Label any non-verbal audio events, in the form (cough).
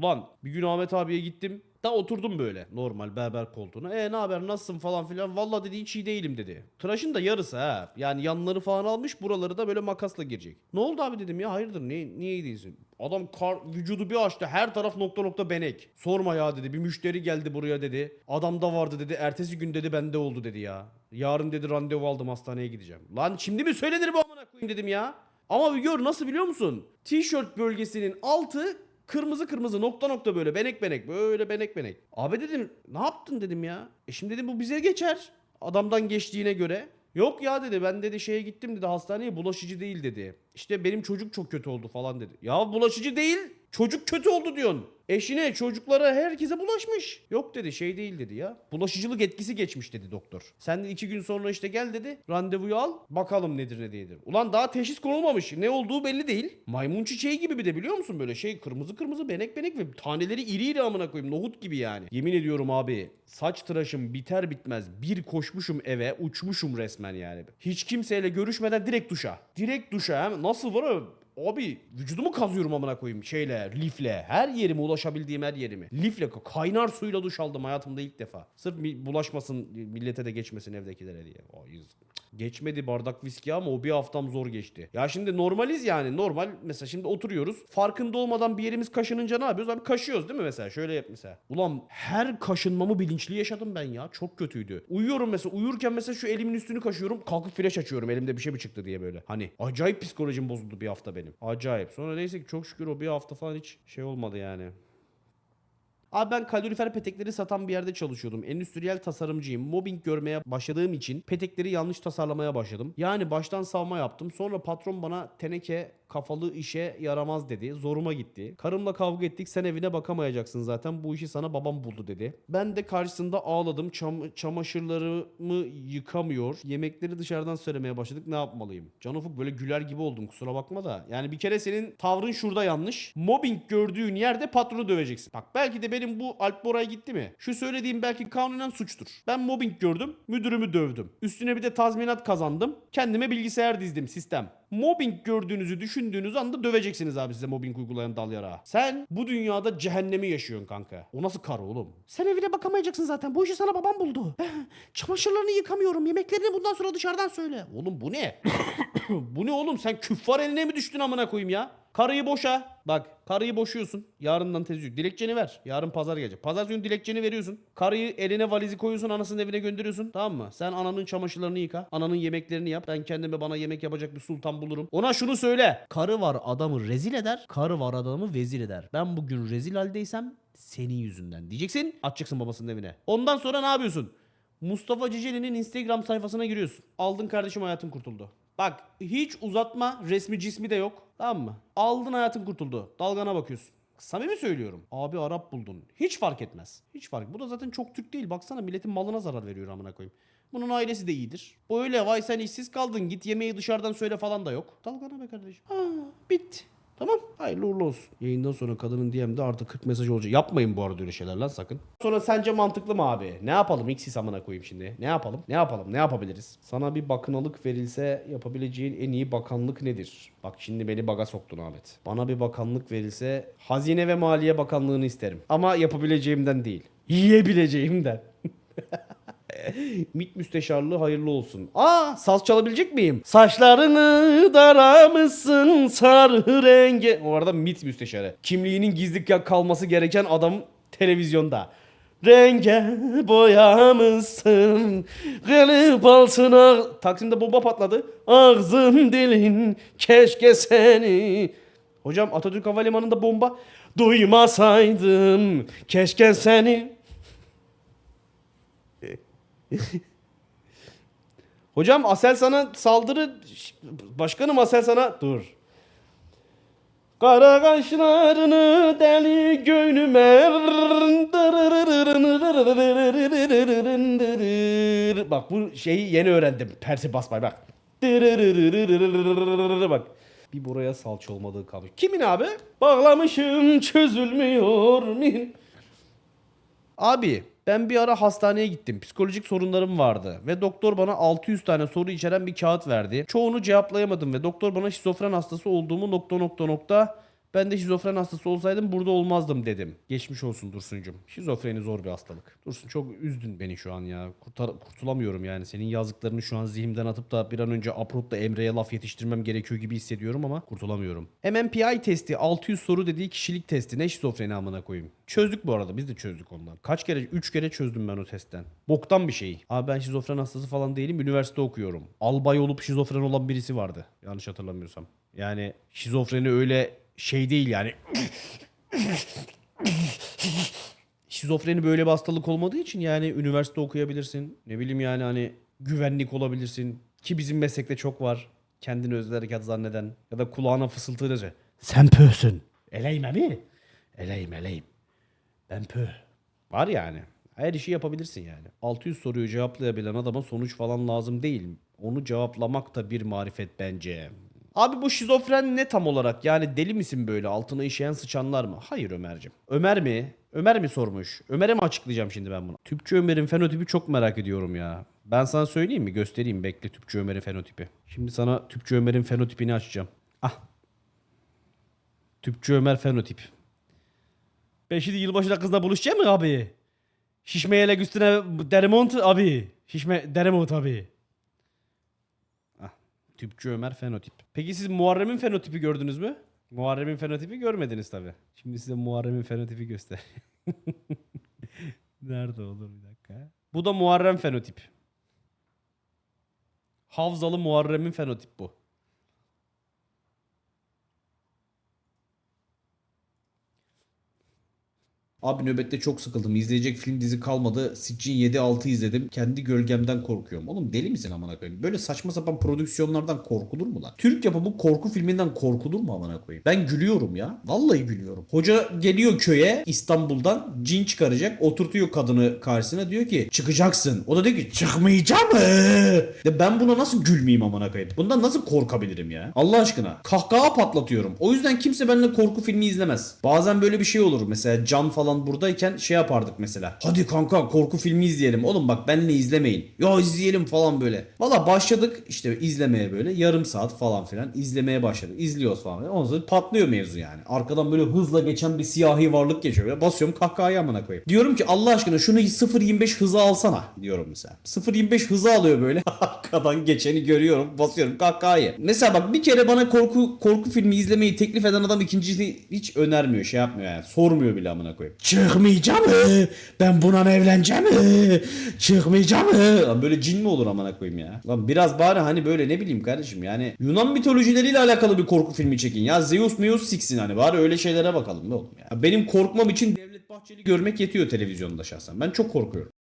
Ulan bir gün Ahmet abiye gittim. Da oturdum böyle normal berber koltuğuna. E ne haber nasılsın falan filan. Valla dedi hiç iyi değilim dedi. Tıraşın da yarısı ha. Yani yanları falan almış buraları da böyle makasla girecek. Ne oldu abi dedim ya hayırdır niye, niye iyi değilsin? Adam kar, vücudu bir açtı her taraf nokta nokta benek. Sorma ya dedi bir müşteri geldi buraya dedi. Adam da vardı dedi ertesi gün dedi bende oldu dedi ya. Yarın dedi randevu aldım hastaneye gideceğim. Lan şimdi mi söylenir bu amına koyayım dedim ya. Ama gör nasıl biliyor musun? Tişört bölgesinin altı kırmızı kırmızı nokta nokta böyle benek benek böyle benek benek. Abi dedim ne yaptın dedim ya. E şimdi dedim bu bize geçer. Adamdan geçtiğine göre. Yok ya dedi ben dedi şeye gittim dedi hastaneye bulaşıcı değil dedi. İşte benim çocuk çok kötü oldu falan dedi. Ya bulaşıcı değil çocuk kötü oldu diyorsun. Eşine çocuklara herkese bulaşmış. Yok dedi şey değil dedi ya. Bulaşıcılık etkisi geçmiş dedi doktor. Sen de iki gün sonra işte gel dedi. Randevuyu al bakalım nedir ne değildir. Ulan daha teşhis konulmamış. Ne olduğu belli değil. Maymun çiçeği gibi bir de biliyor musun böyle şey kırmızı kırmızı benek benek ve taneleri iri iri amına koyayım. Nohut gibi yani. Yemin ediyorum abi saç tıraşım biter bitmez bir koşmuşum eve uçmuşum resmen yani. Hiç kimseyle görüşmeden direkt duşa. Direkt duşa hem nasıl var o? Abi vücudumu kazıyorum amına koyayım şeyle, lifle. Her yerime ulaşabildiğim her yerimi. Lifle kaynar suyla duş aldım hayatımda ilk defa. Sırf bulaşmasın millete de geçmesin evdekilere diye. O yazık. Geçmedi bardak viski ama o bir haftam zor geçti. Ya şimdi normaliz yani normal mesela şimdi oturuyoruz. Farkında olmadan bir yerimiz kaşınınca ne yapıyoruz? Abi kaşıyoruz değil mi mesela? Şöyle yap mesela. Ulan her kaşınmamı bilinçli yaşadım ben ya. Çok kötüydü. Uyuyorum mesela. Uyurken mesela şu elimin üstünü kaşıyorum. Kalkıp flash açıyorum. Elimde bir şey mi çıktı diye böyle. Hani acayip psikolojim bozuldu bir hafta benim. Acayip. Sonra neyse ki çok şükür o bir hafta falan hiç şey olmadı yani. Abi ben kalorifer petekleri satan bir yerde çalışıyordum. Endüstriyel tasarımcıyım. Mobbing görmeye başladığım için petekleri yanlış tasarlamaya başladım. Yani baştan savma yaptım. Sonra patron bana teneke kafalı işe yaramaz dedi. Zoruma gitti. Karımla kavga ettik. Sen evine bakamayacaksın zaten. Bu işi sana babam buldu dedi. Ben de karşısında ağladım. Çam- çamaşırlarımı yıkamıyor. Yemekleri dışarıdan söylemeye başladık. Ne yapmalıyım? Can Ufuk böyle güler gibi oldum. Kusura bakma da. Yani bir kere senin tavrın şurada yanlış. Mobbing gördüğün yerde patronu döveceksin. Bak belki de benim bu Alp Bora'ya gitti mi? Şu söylediğim belki kanunen suçtur. Ben mobbing gördüm. Müdürümü dövdüm. Üstüne bir de tazminat kazandım. Kendime bilgisayar dizdim sistem. Mobbing gördüğünüzü düşündüğünüz anda döveceksiniz abi size mobbing uygulayan dal yarağı. Sen bu dünyada cehennemi yaşıyorsun kanka. O nasıl kar oğlum? Sen evine bakamayacaksın zaten. Bu işi sana babam buldu. (laughs) Çamaşırlarını yıkamıyorum. Yemeklerini bundan sonra dışarıdan söyle. Oğlum bu ne? (laughs) (coughs) bu ne oğlum? Sen küffar eline mi düştün amına koyayım ya? Karıyı boşa. Bak karıyı boşuyorsun. Yarından tez yük. Dilekçeni ver. Yarın pazar gelecek. Pazar günü dilekçeni veriyorsun. Karıyı eline valizi koyuyorsun. Anasının evine gönderiyorsun. Tamam mı? Sen ananın çamaşırlarını yıka. Ananın yemeklerini yap. Ben kendime bana yemek yapacak bir sultan bulurum. Ona şunu söyle. Karı var adamı rezil eder. Karı var adamı vezir eder. Ben bugün rezil haldeysem senin yüzünden diyeceksin. Atacaksın babasının evine. Ondan sonra ne yapıyorsun? Mustafa Ciceli'nin Instagram sayfasına giriyorsun. Aldın kardeşim hayatın kurtuldu. Bak hiç uzatma resmi cismi de yok. Tamam mı? Aldın hayatın kurtuldu. Dalgana bakıyorsun. Samimi söylüyorum. Abi Arap buldun. Hiç fark etmez. Hiç fark. Bu da zaten çok Türk değil. Baksana milletin malına zarar veriyor amına koyayım. Bunun ailesi de iyidir. Böyle vay sen işsiz kaldın git yemeği dışarıdan söyle falan da yok. Dalgana be kardeşim. Ha, bitti. Tamam. Hayırlı uğurlu olsun. Yayından sonra kadının DM'de artı 40 mesaj olacak. Yapmayın bu arada öyle şeyler lan sakın. Sonra sence mantıklı mı abi? Ne yapalım X'is amına koyayım şimdi? Ne yapalım? Ne yapalım? Ne yapabiliriz? Sana bir bakınalık verilse yapabileceğin en iyi bakanlık nedir? Bak şimdi beni baga soktun Ahmet. Bana bir bakanlık verilse Hazine ve Maliye Bakanlığı'nı isterim. Ama yapabileceğimden değil. Yiyebileceğimden. (laughs) (laughs) MİT müsteşarlığı hayırlı olsun. Aa saz çalabilecek miyim? Saçlarını daramışsın sarı renge. O arada MİT müsteşarı. Kimliğinin gizli kalması gereken adam televizyonda. Renge boyamışsın Kılıp altına Taksim'de bomba patladı Ağzın dilin keşke seni Hocam Atatürk Havalimanı'nda bomba Duymasaydım keşke seni (laughs) Hocam Asel sana saldırı... Başkanım Asel sana... Dur. Kara kaşlarını deli göğnüme (laughs) Bak bu şeyi yeni öğrendim. Persi basmayı bak. (laughs) Bak. Bir buraya salça olmadığı kalmış. Kimin abi? Bağlamışım çözülmüyor min. Abi ben bir ara hastaneye gittim. Psikolojik sorunlarım vardı. Ve doktor bana 600 tane soru içeren bir kağıt verdi. Çoğunu cevaplayamadım ve doktor bana şizofren hastası olduğumu nokta nokta nokta Ben de şizofren hastası olsaydım burada olmazdım dedim. Geçmiş olsun Dursun'cum. Şizofreni zor bir hastalık. Dursun çok üzdün beni şu an ya. Kurtar, kurtulamıyorum yani. Senin yazdıklarını şu an zihnimden atıp da bir an önce Aprot'la Emre'ye laf yetiştirmem gerekiyor gibi hissediyorum ama kurtulamıyorum. MMPI testi 600 soru dediği kişilik testi. Ne şizofreni amına koyayım. Çözdük bu arada. Biz de çözdük ondan. Kaç kere? 3 kere çözdüm ben o testten. Boktan bir şey. Abi ben şizofren hastası falan değilim. Üniversite okuyorum. Albay olup şizofren olan birisi vardı. Yanlış hatırlamıyorsam. Yani şizofreni öyle şey değil yani. Şizofreni böyle bir hastalık olmadığı için yani üniversite okuyabilirsin. Ne bileyim yani hani güvenlik olabilirsin. Ki bizim meslekte çok var. Kendini özel harekat zanneden. Ya da kulağına fısıltıyla söyle. Sen pöhsün. Eleyim mi? Eleyim eleyim. Ben pöh. Var yani. Her işi yapabilirsin yani. 600 soruyu cevaplayabilen adama sonuç falan lazım değil. Onu cevaplamak da bir marifet bence. Abi bu şizofren ne tam olarak? Yani deli misin böyle? Altına işeyen sıçanlar mı? Hayır Ömer'cim. Ömer mi? Ömer mi sormuş? Ömer'e mi açıklayacağım şimdi ben bunu? Tüpçü Ömer'in fenotipi çok merak ediyorum ya. Ben sana söyleyeyim mi? Göstereyim bekle Tüpçü Ömer'in fenotipi. Şimdi sana Tüpçü Ömer'in fenotipini açacağım. Ah. Tüpçü Ömer fenotip. Ben şimdi yılbaşında kızla buluşacağım mı abi? Şişme yelek üstüne Deremont abi. Şişme Deremont abi. Tüpçü Ömer fenotip. Peki siz Muharrem'in fenotipi gördünüz mü? Muharrem'in fenotipi görmediniz tabi. Şimdi size Muharrem'in fenotipi göster. (laughs) Nerede olur bir dakika. Bu da Muharrem fenotip. Havzalı Muharrem'in fenotip bu. Abi nöbette çok sıkıldım. İzleyecek film dizi kalmadı. Siccin 7-6 izledim. Kendi gölgemden korkuyorum. Oğlum deli misin amına koyayım? Böyle saçma sapan prodüksiyonlardan korkulur mu lan? Türk yapımı korku filminden korkulur mu amına koyayım? Ben gülüyorum ya. Vallahi gülüyorum. Hoca geliyor köye İstanbul'dan cin çıkaracak. Oturtuyor kadını karşısına diyor ki çıkacaksın. O da diyor ki çıkmayacağım. De ben buna nasıl gülmeyeyim amına koyayım? Bundan nasıl korkabilirim ya? Allah aşkına. Kahkaha patlatıyorum. O yüzden kimse benimle korku filmi izlemez. Bazen böyle bir şey olur. Mesela Can falan buradayken şey yapardık mesela. Hadi kanka korku filmi izleyelim. Oğlum bak benle izlemeyin. Ya izleyelim falan böyle. Valla başladık işte izlemeye böyle. Yarım saat falan filan izlemeye başladık. İzliyoruz falan. Ondan sonra patlıyor mevzu yani. Arkadan böyle hızla geçen bir siyahi varlık geçiyor. Böyle basıyorum kahkahayı amına koyayım. Diyorum ki Allah aşkına şunu 0.25 hıza alsana diyorum mesela. 0.25 hıza alıyor böyle. (laughs) Arkadan geçeni görüyorum. Basıyorum kahkahayı. Mesela bak bir kere bana korku korku filmi izlemeyi teklif eden adam ikincisini hiç önermiyor. Şey yapmıyor yani. Sormuyor bile amına koyayım. Çıkmayacağım. Ben buna evleneceğim. Çıkmayacağım. Lan böyle cin mi olur amına koyayım ya? Lan biraz bari hani böyle ne bileyim kardeşim yani Yunan mitolojileriyle alakalı bir korku filmi çekin. Ya Zeus Meus siksin hani bari öyle şeylere bakalım ne oğlum ya. Benim korkmam için Devlet Bahçeli görmek yetiyor televizyonda şahsen. Ben çok korkuyorum.